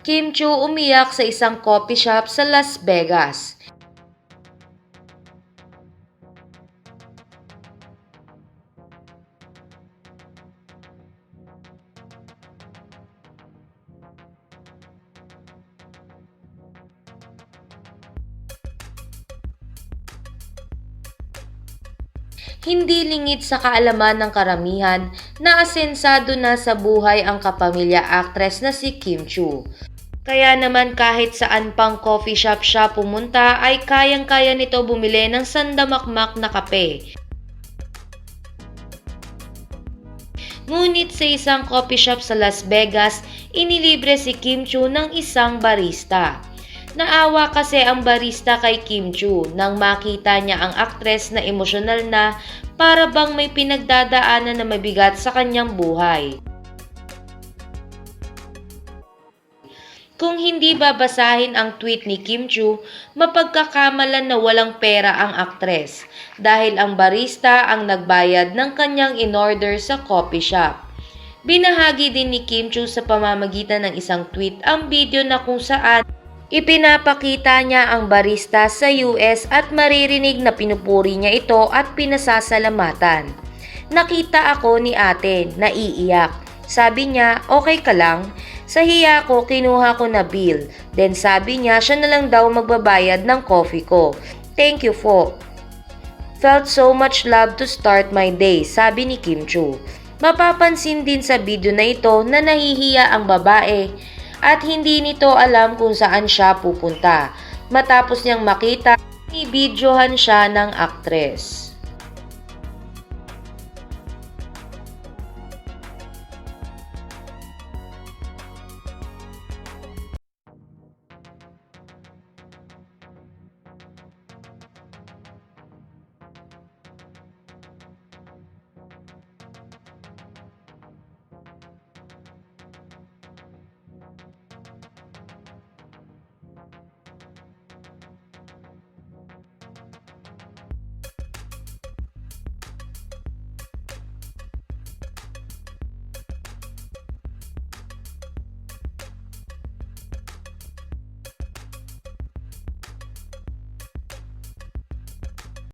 Kim Chu umiyak sa isang coffee shop sa Las Vegas. Hindi lingid sa kaalaman ng karamihan na asensado na sa buhay ang kapamilya actress na si Kim Chu. Kaya naman kahit saan pang coffee shop siya pumunta ay kayang-kaya nito bumili ng sandamakmak na kape. Ngunit sa isang coffee shop sa Las Vegas, inilibre si Kim Chu ng isang barista. Naawa kasi ang barista kay Kim Chu nang makita niya ang aktres na emosyonal na para bang may pinagdadaanan na mabigat sa kanyang buhay. Kung hindi babasahin ang tweet ni Kim Chu, mapagkakamalan na walang pera ang aktres dahil ang barista ang nagbayad ng kanyang in-order sa coffee shop. Binahagi din ni Kim Chu sa pamamagitan ng isang tweet ang video na kung saan ipinapakita niya ang barista sa US at maririnig na pinupuri niya ito at pinasasalamatan. Nakita ako ni ate, naiiyak. Sabi niya, okay ka lang? Sa hiya ko, kinuha ko na bill. Then sabi niya, siya na lang daw magbabayad ng coffee ko. Thank you po. Felt so much love to start my day, sabi ni Kim Chu. Mapapansin din sa video na ito na nahihiya ang babae at hindi nito alam kung saan siya pupunta. Matapos niyang makita, ibidyohan siya ng aktres.